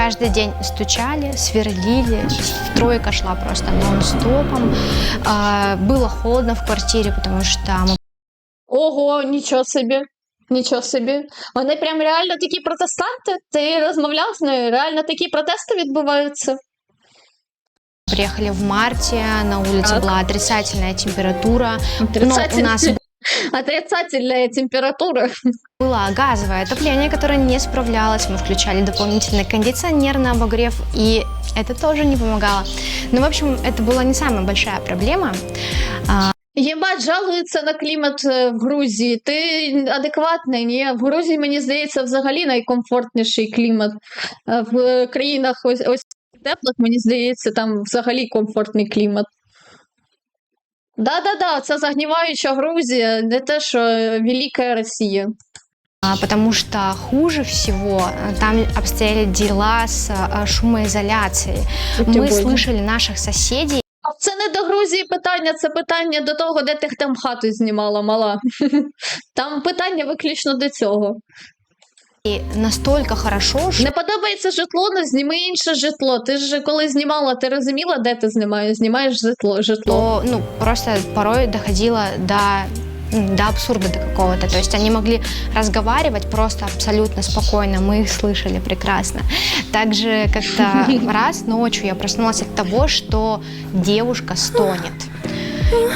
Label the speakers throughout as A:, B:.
A: Каждый день стучали, сверлили, тройка шла просто нон-стопом. А, Было холодно в квартире, потому что мы
B: Ого, нічого собі. Нічого собі. Вони прям реально такі протестанти? Ти розмовляв з нею? Реально такі протести відбуваються?
A: приехали в марте, на улице
B: Так.
A: была отрицательная температура, но у нас
B: Отрицательная температура.
A: было газовое отопление, которое не справлялось. Мы включали дополнительный кондиционер на обогрев, и это тоже не помогало. Ну, в общем, это была не самая большая проблема.
B: Єбать, жалуються на клімат е, в Грузії. Ти адекватний, ні? В Грузії, мені здається, взагалі найкомфортніший клімат. Е, В країнах ось, ось теплих, мені здається, там взагалі комфортний клімат. Да-да-да, це загніваюча Грузія, не те, що е, Велика Росія.
A: А, Потому что хуже всего э, там обстояли дела с э, шумоизоляцией.
B: Будьте
A: Мы
B: больні.
A: слышали наших соседей,
B: А це не до Грузії питання, це питання до того, де ти там хату знімала, мала. Там питання виключно до цього.
A: и настолько хорошо, что
B: Не подобається житло, ну зніми інше житло. Ти ж коли знімала, ти розуміла, де ти знімаєш? Знімаєш житло. житло.
A: ну, просто порой доходило до м, до абсурда до какого-то. То есть они могли разговаривать просто абсолютно спокойно, мы их слышали прекрасно. Также как-то раз ночью я проснулась от того, что девушка стонет.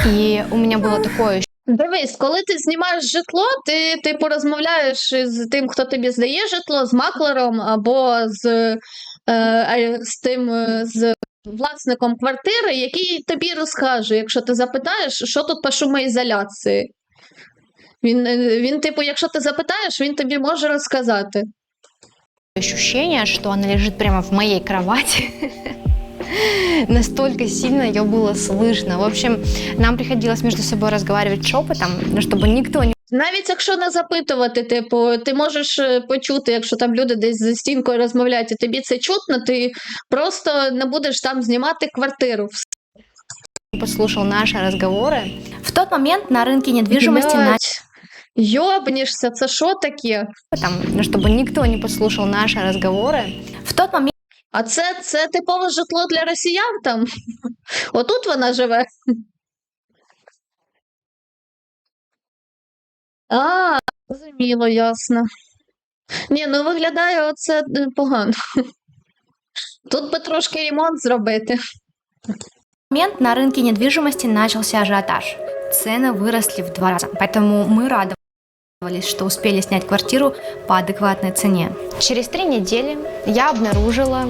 A: И у меня было такое
B: Дивись, коли ти знімаєш житло, ти типу розмовляєш з тим, хто тобі здає житло, з маклером або з, е, е, з тим е, з власником квартири, який тобі розкаже, якщо ти запитаєш, що тут по шумоізоляції. Він, е, він, типу, якщо ти запитаєш, він тобі може розказати.
A: ощущение, что она лежит прямо в моей кровати. Настолько сильно ее было слышно. В общем, нам приходилось между собой разговаривать шепотом, ну, чтобы никто не
B: Навіть якщо не запитувати, типу, ти можеш е, почути, якщо там люди десь за стінкою розмовляють, і тобі це чутно, ти просто не будеш там знімати квартиру.
A: послушал наши разговоры.
C: В тот момент на рынке недвижимости начали
B: Блядь, Йобнішся, це що таке?
A: Там, ну, чтобы никто не послушал наши разговоры.
C: В тот момент
B: А це, це типове житло для росіян там? Отут вона живе. А, зрозуміло, ясно. Ні, ну виглядає оце е, погано. Тут би трошки ремонт зробити.
C: момент на рынке недвижимости начался ажиотаж. Цены выросли в два раза, поэтому мы Радовались, что успели снять квартиру по адекватной цене.
A: Через три недели я обнаружила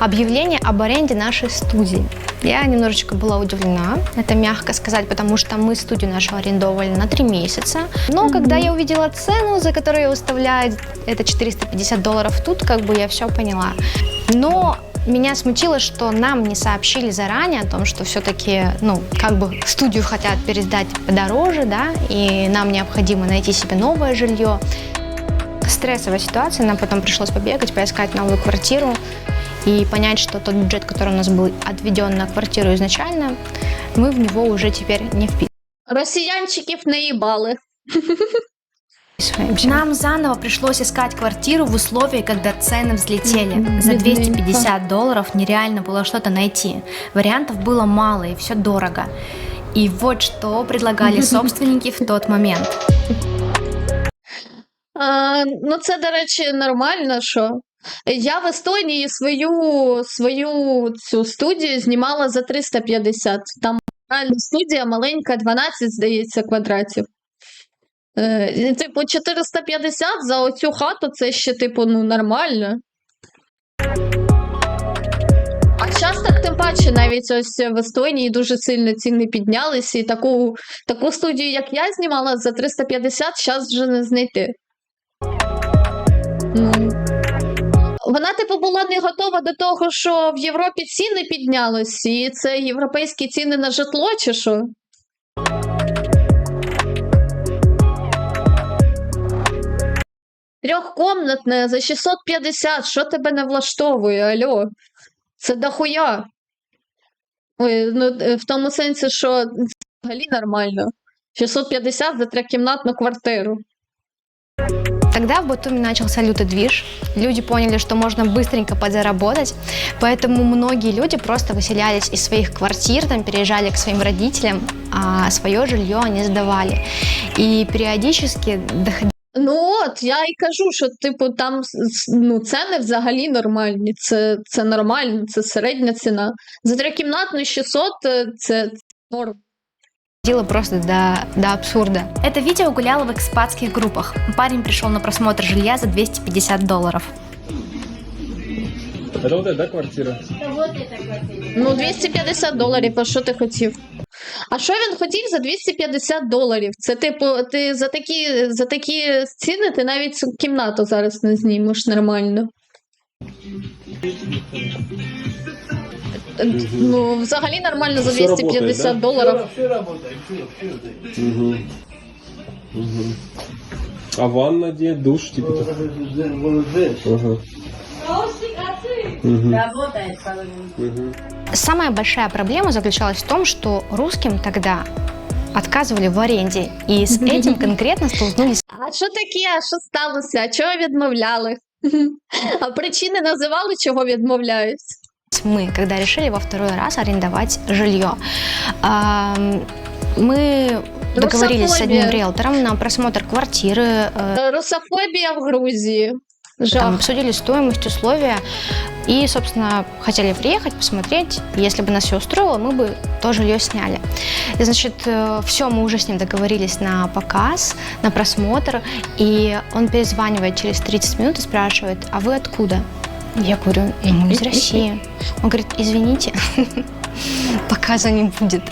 A: объявление об аренде нашей студии. Я немножечко была удивлена, это мягко сказать, потому что мы студию нашу арендовали на три месяца. Но когда я увидела цену, за которую ее выставляют, это 450 долларов тут, как бы я все поняла. Но меня смутило, что нам не сообщили заранее о том, что все-таки, ну, как бы студию хотят пересдать подороже, да, и нам необходимо найти себе новое жилье. Стрессовая ситуация, нам потом пришлось побегать, поискать новую квартиру и понять, что тот бюджет, который у нас был отведен на квартиру изначально, мы в него уже теперь не
B: Росіянчиків не їбали.
A: вписываемся.
C: Нам заново пришлось искать квартиру в условии, когда цены взлетели.
B: Мгм,
C: За
B: бедненько.
C: 250 долларов нереально было что-то найти. Вариантов было мало и все дорого. И вот что предлагали собственники в тот момент.
B: А, ну, це, до речі, нормально, що. Я в Естонії свою, свою цю студію знімала за 350. Там реально студія маленька, 12, здається, квадратів. Е, типу, 450 за оцю хату це ще, типу, ну, нормально. А зараз так тим паче навіть ось в Естонії дуже сильно ціни піднялися, і таку, таку студію, як я знімала за 350, зараз вже не знайти. Ну. Вона, типу, була не готова до того, що в Європі ціни піднялись, і це європейські ціни на житло, чи що? Трьохкомнатне за 650, що тебе не влаштовує, альо? Це дохуя. Ой, ну, е, в тому сенсі, що це взагалі нормально. 650 за трьохкімнатну квартиру.
A: Тогда в Батуми начался лютый движ. Люди поняли, что можно быстренько подзаработать, поэтому многие люди просто выселялись из своих квартир, там переезжали к своим родителям, а свое жилье они сдавали. И периодически доходило
B: Ну от, я і кажу, що типу там ну, ціни взагалі нормальні. Це, це нормально, це середня ціна. За трикімнатну 600 е, це норм.
A: просто до, до абсурда.
C: Это видео гуляло в экспатских группах. Парень пришел на просмотр жилья за 250 долларов.
D: Это вот эта да, квартира?
B: Ну, 250 доларів, а що ти хотів? А що він хотів за 250 доларів? Це типу, ти за такі, за такі ціни ти навіть кімнату зараз не знімеш нормально. Ну, взагалі нормально за 250
D: да?
B: доларів.
D: Угу. Угу. А ванна где? Душ типа? так? Ага Угу. Угу.
A: Самая большая проблема заключалась в том, что русским тогда отказывали в аренде. И с этим конкретно столкнулись
B: А що таке? А що сталося? А чого відмовляли? А причини називали, чого відмовляють?
A: мы, когда решили во второй раз арендовать жилье. Ам, Мы договорились с одним
B: Русофобия.
A: риэлтором на просмотр квартиры, э,
B: Е, Русофобія Грузії.
A: там обсудили стоимость, условия и, собственно, хотели приехать, посмотреть. Если бы нас все устроило, мы бы то жилье сняли. И, значит, все, мы уже с ним договорились на показ, на просмотр, и он перезванивает через 30 минут и спрашивает, а вы откуда? Я говорю, мы из России. Он говорит, извините, показа не будет.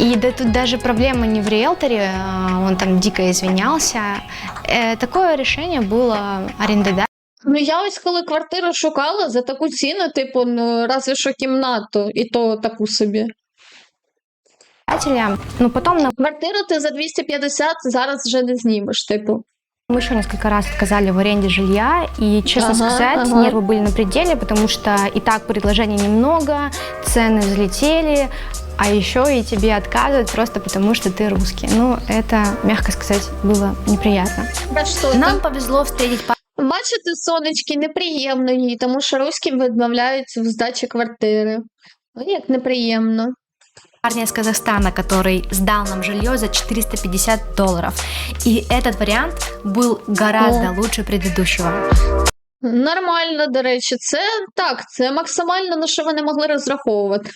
A: И да, тут даже проблема не в риэлторе, а, он там дико извинялся. Э, Такое решение было арендодателя.
B: Ну я ось коли квартиру шукала за таку ціну, типу, ну разве що кімнату, і то таку собі.
A: Но потом нам
B: Квартиру ти за 250 зараз вже не знімеш, типу.
A: мы еще несколько раз отказали в аренде жилья. И, честно
B: Ага,
A: сказать,
B: ага.
A: нервы были на пределе, потому что и так предложений немного, цены взлетели, а еще и тебе отказывают просто потому, что ты русский. Ну, это, мягко сказать, было неприятно.
B: Та що
C: Нам
B: там?
C: повезло встретить
B: Бачити сонечки неприємно їй, тому що русським відмовляють в здачі квартири. Ну, як неприємно.
C: парня из Казахстана, который сдал нам жилье за 450 долларов. И этот вариант был гораздо
B: О.
C: лучше предыдущего.
B: Нормально, до речі, це так, це максимально на що вони могли розраховувати.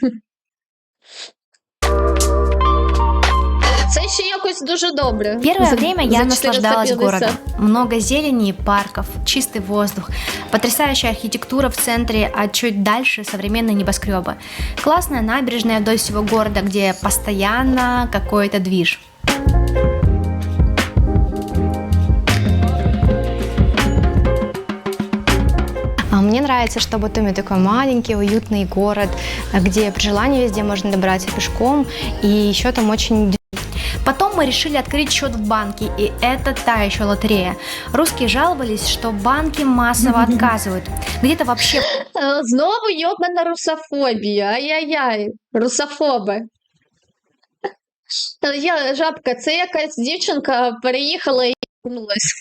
B: Це ще якось дуже добре.
C: Первое
B: За-
C: время
B: за
C: я наслаждалась
B: 450.
C: городом. Много зелени и парков, чистый воздух, потрясающая архитектура в центре, а чуть дальше современные небоскребы. Классная набережная вдоль всего города, где постоянно какой-то движ.
A: А мне нравится, что Батуми такой маленький, уютный город, где при желании везде можно добраться пешком, и еще там очень
C: Потом мы решили открыть счет в банке, и это та еще лотерея. Русские жаловались, что банки массово отказывают. Где-то вообще
B: Е, Знову йобана русофобія. Ай-яй-яй, русофоби. Е, Я жабка, це якась дівчинка переїхала і повернулась.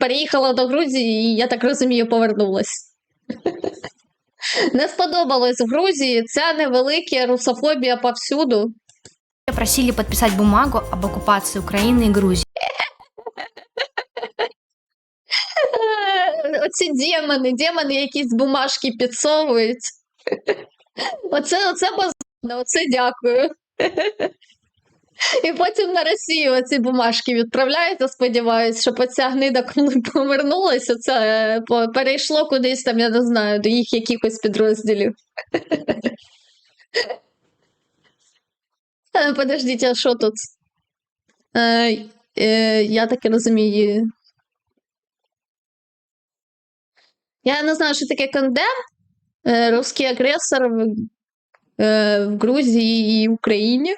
B: Переїхала до Грузії, і я так розумію, повернулась. Не сподобалось в Грузії ця невелика русофобія повсюду.
C: Просили подписать бумагу об оккупации Украины и Грузии.
B: Оці демони, демони якісь бумажки підсовують. Оце, оце базарно, оце дякую. І потім на Росію оці бумажки відправляють, я сподіваюся, щоб оця гнида, коли повернулася, це е, перейшло кудись там, я не знаю, до їх якихось підрозділів. Е, Подождіть, а що тут? Е, е, я так і розумію. Я не знаю, що таке кондем. Е, Русський агресор в, е, в Грузії і Україні.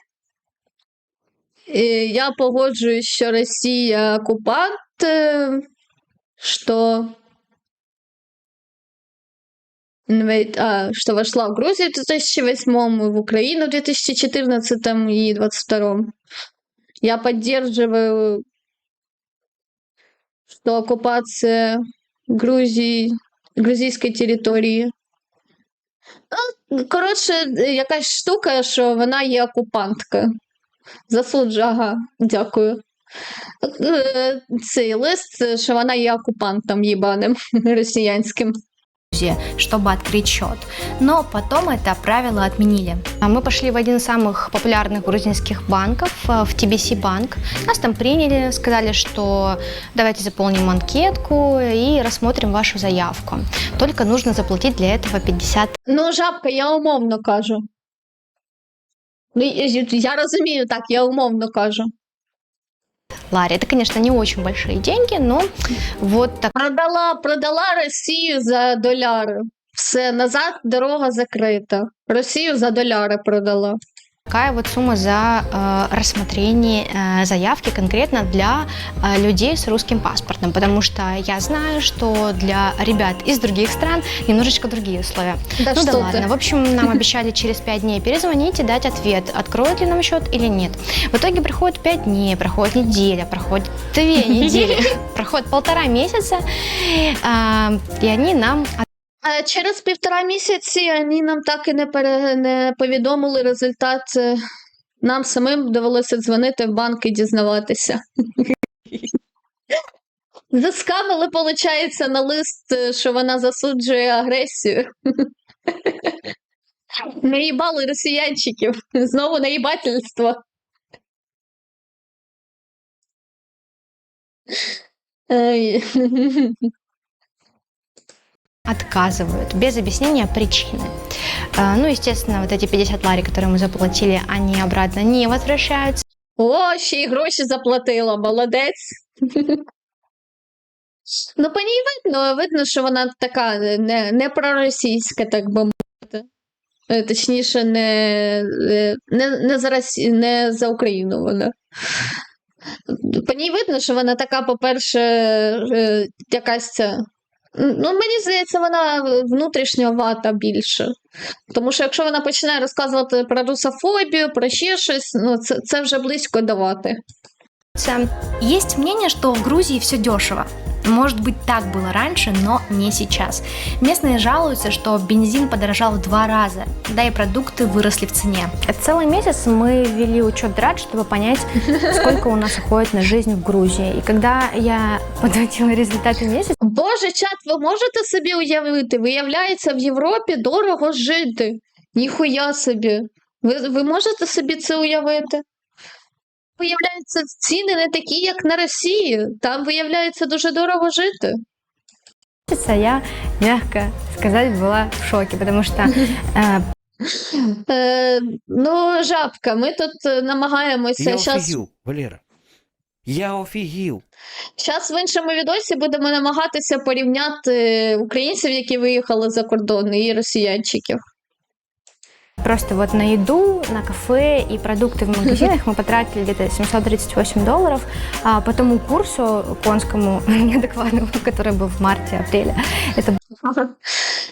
B: Е, Я погоджуюсь, що Росія окупант, е, что вошла в Грузию в 2008 в Украину в 2014 и 2022 Я поддерживаю що окупація Грузії, грузійської території. Ну, коротше, якась штука, що вона є окупантка. Засуджу, ага, дякую. Е, Цей лист, що вона є окупантом їбаним росіянським.
C: Чтобы открыть счет. Но потом это правило отменили.
A: А Мы пошли в один из самых популярных грузинских банков, э, в TBC банк. Нас там приняли, сказали, что давайте заполним анкетку и рассмотрим вашу заявку. Только нужно заплатить для этого 50
B: Ну, жабка, я умовно кажу. Ну, я я розумію, так, я умовно кажу.
A: Лари. Это, конечно, не очень большие деньги, но вот так.
B: Продала, продала Росію за доляри. Все, назад дорога закрита. Росію за доляри продала.
A: Такая вот сумма за э, рассмотрение э, заявки конкретно для э, людей с русским паспортом, потому что я знаю, что для ребят из других стран немножечко другие условия.
B: Да
A: ну да ладно.
B: ты.
A: В общем, нам обещали через 5 дней перезвонить и дать ответ, откроют ли нам счет или нет. В итоге проходит 5 дней, проходит неделя, проходит 2 недели, проходит полтора месяца, а, и они нам
B: через півтора місяці вони нам так і не, пере, не повідомили результат. Е, Нам самим довелося дзвонити в банк і дізнаватися. Заскамили, виходить, на лист, е, що вона засуджує агресію. Наїбали росіянчиків. Знову наїбательство Ай.
A: отказывают без объяснения причины. А, Ну, естественно, вот эти 50 лари, которые мы заплатили, они обратно не возвращаются.
B: О, ще й гроші заплатила, молодець. Ну, по ній видно, видно, що вона така не, не проросійська, так би мовити. Е, Точніше, не, е, не, не, за Росі... не за Україну вона. По ній видно, що вона така, по-перше, е, якась ця. Ну, мені здається, вона внутрішньо вата більше. Тому що якщо вона починає розказувати про русофобію, про ще щось, ну це, це вже близько до вати.
C: Есть мнение, что в Грузии все дешево. Может быть, так было раньше, но не сейчас. Местные жалуются, что бензин подорожал в два раза, да и продукты выросли в цене.
A: Целый месяц мы вели учет драт, чтобы понять, сколько у нас уходит на жизнь в Грузии. И когда я подводила результаты месяца,
B: Боже, чат, ви можете собі уявити? Виявляється, в Європі дорого жити. Ніхуя собі. Ви, ви можете собі це уявити? Виявляється, ціни не такі, як на Росії. Там, виявляється, дуже дорого жити.
A: я, мягко сказать, была в шоке, потому что э,
B: Е, ну, жабка, ми тут е, намагаємося.
E: Я
B: Щас,
E: офігів, Валера. Я офігів.
B: щас в іншому відосі будемо намагатися порівняти українців, які виїхали за кордон, і росіянчиків.
A: Просто вот на еду, на кафе и продукты в магазинах мы потратили где-то 738 долларов, а по тому курсу конскому неадекватному, который был в марте-апреле, это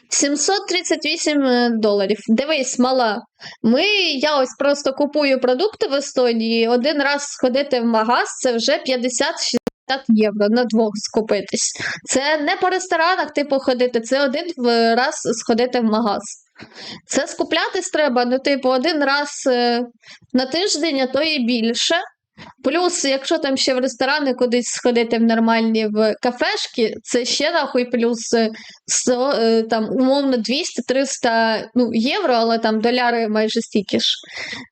B: 738 е, доларів. Дивись, мала. Ми, я ось просто купую продукти в Естонії. Один раз сходити в магаз це вже 50-60 євро на двох скупитись. Це не по ресторанах, типу, ходити, це один в- раз сходити в магаз. Це скуплятись треба, ну, типу, один раз е, на тиждень, а то і більше. Плюс, якщо там ще в ресторани кудись сходити в нормальні в кафешки, це ще нахуй плюс е, е, там умовно 200-300 ну, євро, але там доляри майже стільки ж,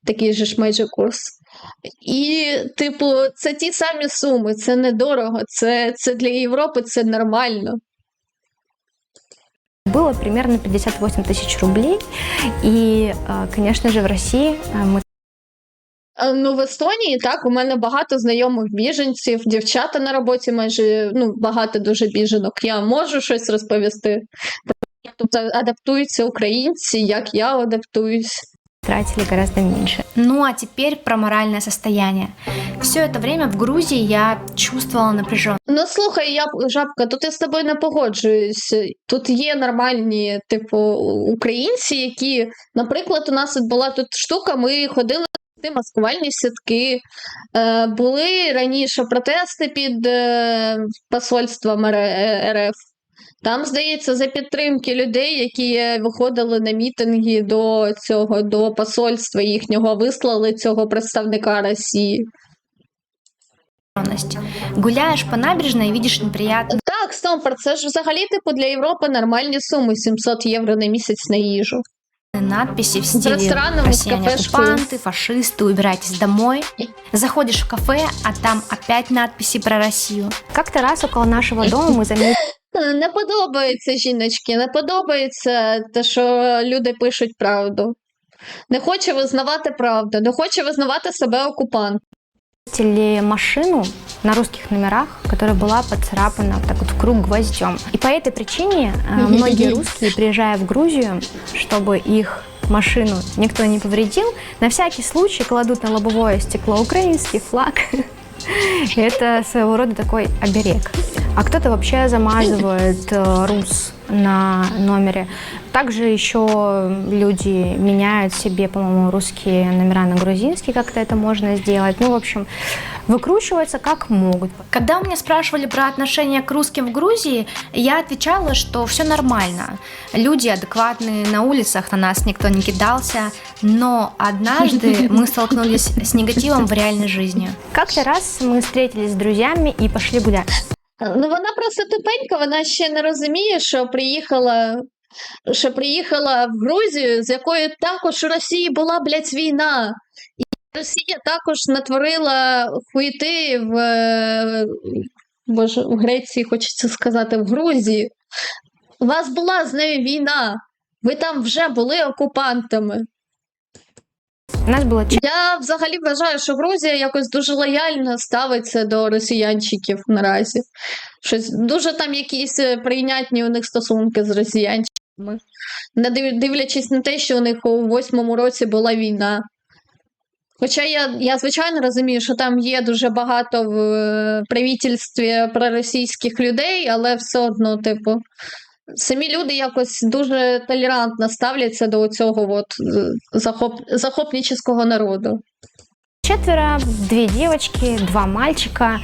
B: такий же ж майже курс. І, типу, це ті самі суми, це недорого, це, це для Європи це нормально
A: было примерно 58 тысяч рублей. И, э, конечно же, в России э, мы
B: А, Ну, в Естонії так, у мене багато знайомих біженців, дівчата на роботі майже ну, багато дуже біженок. Я можу щось розповісти. Як тут адаптуються українці, як я адаптуюсь.
A: тратили гораздо меньше.
C: Ну а теперь про моральное состояние. Все это время в Грузии я чувствовала напряженность.
B: Ну слухай, я жабка, тут я з тобою не погоджуюсь. Тут є нормальні, типу, українці, які, наприклад, у нас була тут штука, ми ходили Ти маскувальні сітки. Е, були раніше протести під е, посольством е, РФ. Там, здається, за підтримки людей, які е, виходили на мітинги до цього, до посольства їхнього, вислали цього представника Росії.
C: Влюбленность. Гуляешь по набережной и видишь неприятные
B: Так, Стомпер, це ж взагалі типу для Європи нормальні суми 700 євро на місяць на їжу.
C: надписи в стиле
B: ресторанами, с
C: «Россияне
B: кафешкой.
C: оккупанты», «Фашисты», «Убирайтесь домой». Заходишь в кафе, а там опять надписи про Россию.
A: Как-то раз около нашего дома мы заметили
B: Е, Не подобається жіночки, не подобається те, що люди пишуть правду. Не хоче визнавати правду, не хоче визнавати себе окупантом.
A: машину на русских номерах, которая была поцарапана вот так вот в круг гвоздем. И по этой причине э, многие русские, приезжая в Грузию, чтобы их машину никто не повредил, на всякий случай кладут на лобовое стекло украинский флаг. И Это своего рода такой оберег. А кто-то вообще замазывает э, рус на номере. Также еще люди меняют себе, по-моему, русские номера на грузинские, как-то это можно сделать. Ну, в общем, выкручиваются как могут.
C: Когда у меня спрашивали про отношение к русским в Грузии, я отвечала, что все нормально. Люди адекватные, на улицах на нас никто не кидался. Но однажды мы столкнулись с негативом в реальной жизни.
A: Как-то раз мы встретились с друзьями и пошли гулять.
B: Ну, вона просто тупенька, вона ще не розуміє, що приїхала, що приїхала в Грузію, з якою також у Росії була, блядь, війна. І Росія також натворила хуйти в, боже, в Греції, хочеться сказати, в Грузії. У вас була з нею війна. Ви там вже були окупантами.
A: Нас было
B: Я взагалі вважаю, що Грузія якось дуже лояльно ставиться до росіянчиків наразі. Щось дуже там якісь е, прийнятні у них стосунки з росіянчиками. Не дивлячись на те, що у них у восьмому році була війна. Хоча я, я звичайно розумію, що там є дуже багато в е, правительстві проросійських людей, але все одно, типу, самі люди якось дуже толерантно ставляться до цього от, е, захоп, захопнического народу.
A: четверо, две девочки, два мальчика.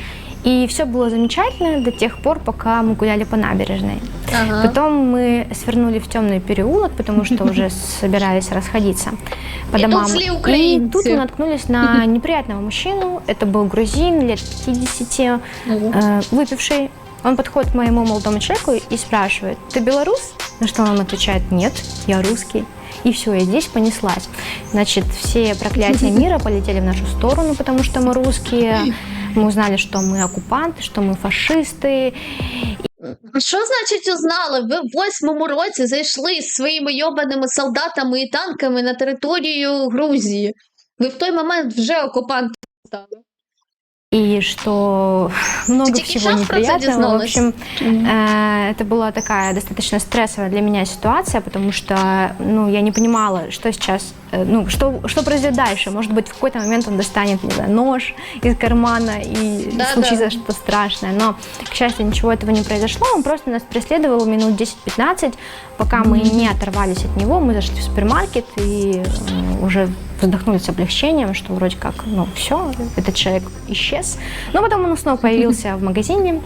A: И все было замечательно до тех пор, пока мы гуляли по набережной.
B: Ага.
A: Потом мы свернули в темный переулок, потому что уже собирались расходиться по
B: И тут
A: домам.
B: злые
A: И
B: украинцы.
A: тут мы наткнулись на неприятного мужчину. Это был грузин лет 50, э, выпивший. Он подходит к моему молодому человеку и спрашивает, ты белорус? На что он нам отвечает, нет, я русский. И все, и здесь понеслась. Значит, все проклятия мира полетели в нашу сторону, потому что мы русские. Мы узнали, что мы оккупанты, что мы фашисты.
B: Що значить узнали? Ви в восьмому році зайшли з своїми йобаними солдатами і танками на територію Грузії. Ви в той момент вже окупанти стали.
A: И что много
B: Ты
A: всего
B: сейчас про это
A: неприятного. В
B: дизналась?
A: общем, э, это была такая достаточно стрессовая для меня ситуация, потому что ну, я не понимала, что сейчас, э, ну, что, что произойдет дальше. Может быть, в какой-то момент он достанет не знаю, нож из кармана и
B: Да,
A: случится
B: да.
A: что-то страшное. Но, к счастью, ничего этого не произошло. Он просто нас преследовал минут 10-15, пока мы не оторвались от него. Мы зашли в супермаркет и э, уже вздохнули с облегчением, что вроде как, ну, все, этот человек исчез. Но потом он снова появился в магазине.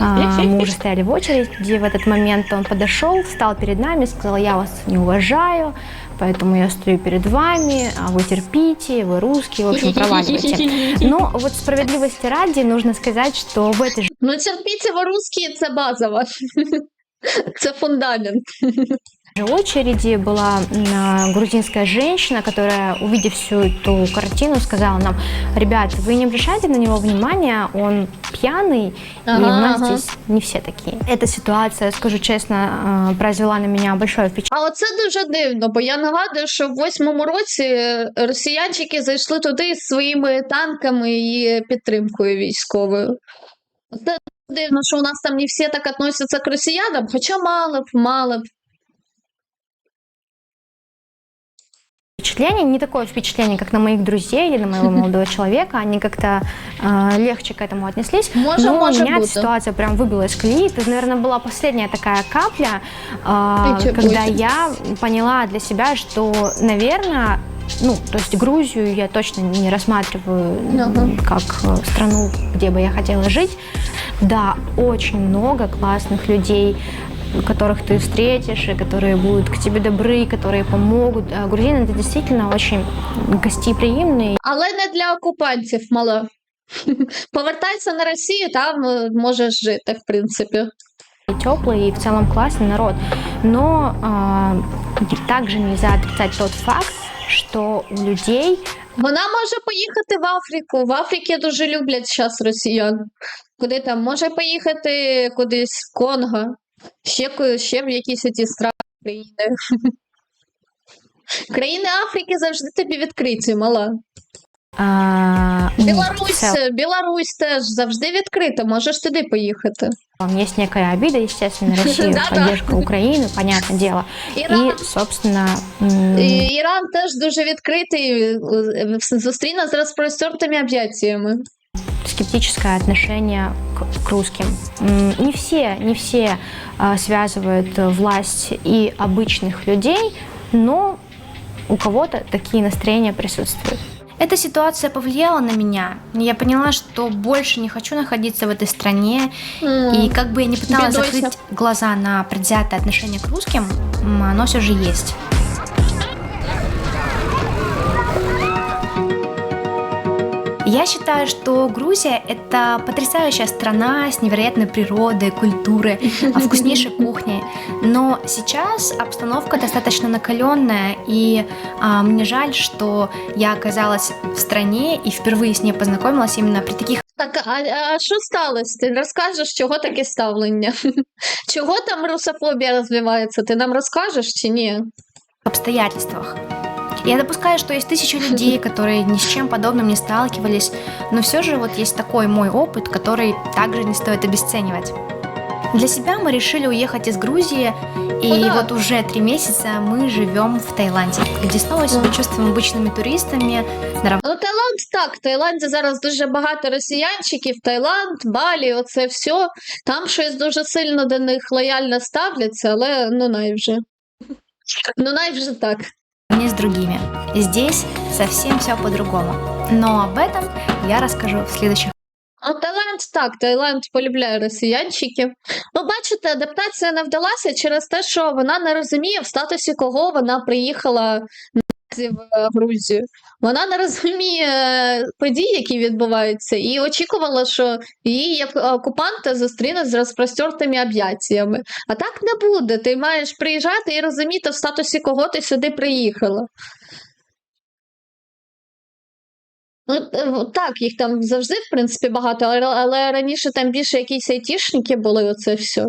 A: А, Мы уже стояли в очереди. В этот момент он подошел, встал перед нами, сказал, я вас не уважаю, поэтому я стою перед вами, а вы терпите, вы русские, в общем, проваливайте. Но вот справедливости ради нужно сказать, что в этой же
B: Ну, терпіться ви русські це базово. Це фундамент.
A: очереди была м, грузинская женщина, которая, увидев всю эту картину, сказала нам, ребят, вы не обращайте на него внимания, он пьяный, и у
B: Ага,
A: нас
B: ага.
A: здесь не все такие. Эта ситуация, скажу честно, э, произвела на меня большое впечатление.
B: А оце дуже дивно, бо я нагадую, що в восьмому році росіянчики зайшли туди з своїми танками і підтримкою військовою. Це дивно, що у нас там не всі так относяться к росіянам, хоча мало б, мало б.
A: Впечатление не такое впечатление, как на моих друзей или на моего молодого человека. Они как-то э, легче к этому отнеслись.
B: Може,
A: Но
B: може
A: меня эта
B: бути.
A: ситуация прям выбила из колеи. Это, наверное, была последняя такая капля, э,
B: Ничего
A: когда
B: себе.
A: я поняла для себя, что, наверное, Ну, то есть Грузию я точно не рассматриваю
B: Ага.
A: как э, страну, где бы я хотела жить. Да, очень много классных людей, которых ты встретишь, и которые будут к тебе добры, которые помогут. А Грузины это действительно очень гостеприимные.
B: Але не для окупантів, мала. Повертайся на Росію, там е, можеш жити, в принципі.
A: и теплый, и в целом классный народ. Но а, также нельзя отрицать тот факт, что у людей
B: Вона може поїхати в Африку. В Африці дуже люблять зараз росіян. Куди там може поїхати кудись в Конго, ще, ще в якісь ті страни країни. Країни Африки завжди тобі відкриті, мала.
A: а,
B: Білорусь,
A: целом
B: Білорусь теж завжди відкрита, можеш туди поїхати.
A: есть некая обида, естественно, на Россию, поддержка Украины, понятное дело.
B: Іран,
A: И, собственно, м,
B: Іран теж дуже відкритий, зустріне з розпростертими об'яттями.
A: Скептическое отношение к, к русским. Не все, не все а, связывают э, власть и обычных людей, но у кого-то такие настроения присутствуют.
C: Эта ситуация повлияла на меня. Я поняла, что больше не хочу находиться в этой стране. И как бы я ни пыталась
B: Бедойся.
C: закрыть глаза на предвзятое отношение к русским, оно все же есть. Я считаю, что Грузия – это потрясающая страна с невероятной природой, культурой, а, вкуснейшей кухней. Но сейчас обстановка достаточно накаленная, и а, мне жаль, что я оказалась в стране и впервые с ней познакомилась именно при таких
B: Так, а, а що сталося? Ти розкажеш, чого таке ставлення? Чого там русофобія розвивається? Ти нам розкажеш чи ні?
C: обстоятельствах. Я допускаю, что есть тысячи людей, которые ни с чем подобным не сталкивались, но все же вот есть такой мой опыт, который также не стоит обесценивать. Для себя мы решили уехать из Грузии, и
B: Куда?
C: вот уже три месяца мы живем в Таиланде, где снова себя чувствуем обычными туристами, на
B: Ну, Таїланд так. В Таїланді зараз дуже багато росіянчиків, Таїланд, Балі, оце все. Там щось дуже сильно до них лояльно ставляться, але ну най вже. Ну най вже так.
C: не с другими. Здесь совсем все по-другому. Но об этом я расскажу в следующих
B: А Таиланд так, Таїланд полюбляє росіянчиків. Ну, бачите, адаптація не вдалася через те, що вона не розуміє, в статусі кого вона приїхала в е, Грузію. Вона не розуміє е, подій, які відбуваються, і очікувала, що її як окупанта зустріне з розпростертими об'яттями. А так не буде. Ти маєш приїжджати і розуміти, в статусі кого ти сюди приїхала. Ну, е, так, їх там завжди, в принципі, багато, але раніше там більше якісь айтішники були, оце все.